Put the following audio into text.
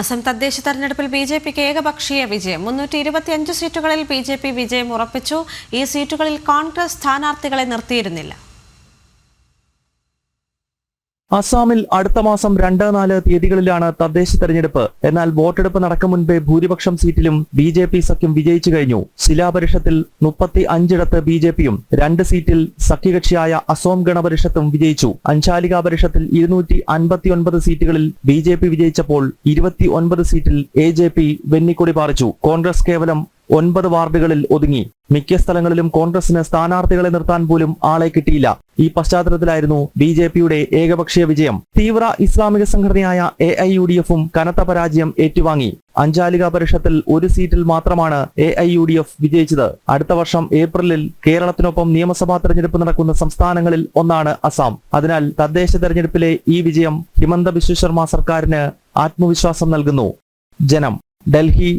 അസം തദ്ദേശ തെരഞ്ഞെടുപ്പിൽ B J പിക്ക് ഏകപക്ഷീയ വിജയം. മുന്നൂറ്റി ഇരുപത്തിയഞ്ച് സീറ്റുകളിൽ ബി ജെ പി വിജയം ഉറപ്പിച്ചു. ഈ സീറ്റുകളിൽ കോൺഗ്രസ് സ്ഥാനാർത്ഥികളെ നിർത്തിയിരുന്നില്ല. അസാമിൽ അടുത്ത മാസം രണ്ട് നാല് തീയതികളിലാണ് തദ്ദേശ തെരഞ്ഞെടുപ്പ്. എന്നാൽ വോട്ടെടുപ്പ് നടക്കും മുൻപേ ഭൂരിപക്ഷം സീറ്റിലും ബി ജെ പി സഖ്യം വിജയിച്ചു കഴിഞ്ഞു. ശിലാപരിഷത്തിൽ മുപ്പത്തി അഞ്ചിടത്ത് ബി ജെ പിയും രണ്ട് സീറ്റിൽ സഖ്യകക്ഷിയായ അസോം ഗണപരിഷത്തും വിജയിച്ചു. അഞ്ചാലിക പരിഷത്തിൽ ഇരുന്നൂറ്റി അൻപത്തിയൊൻപത് സീറ്റുകളിൽ ബി ജെ പി വിജയിച്ചപ്പോൾ ഇരുപത്തി ഒൻപത് സീറ്റിൽ എ ജെ പി വെന്നിക്കൊടി പാറിച്ചു. കോൺഗ്രസ് കേവലം ഒൻപത് വാർഡുകളിൽ ഒതുങ്ങി. മിക്ക സ്ഥലങ്ങളിലും കോൺഗ്രസിന് സ്ഥാനാർത്ഥികളെ നിർത്താൻ പോലും ആളെ കിട്ടിയില്ല. ഈ പശ്ചാത്തലത്തിലായിരുന്നു ബി ജെ പിയുടെ ഏകപക്ഷീയ വിജയം. തീവ്ര ഇസ്ലാമിക സംഘടനയായ എ ഐ യു ഡി എഫും കനത്ത പരാജയം ഏറ്റുവാങ്ങി. അഞ്ചാലിക പരിഷത്തിൽ ഒരു സീറ്റിൽ മാത്രമാണ് A I U D F വിജയിച്ചത്. അടുത്ത വർഷം ഏപ്രിലിൽ കേരളത്തിനൊപ്പം നിയമസഭാ തെരഞ്ഞെടുപ്പ് നടക്കുന്ന സംസ്ഥാനങ്ങളിൽ ഒന്നാണ് അസാം. അതിനാൽ തദ്ദേശ തെരഞ്ഞെടുപ്പിലെ ഈ വിജയം ഹിമന്ത ബിശ്വ ശർമ്മ സർക്കാരിന് ആത്മവിശ്വാസം നൽകുന്നു. ജനം. ഡൽഹി.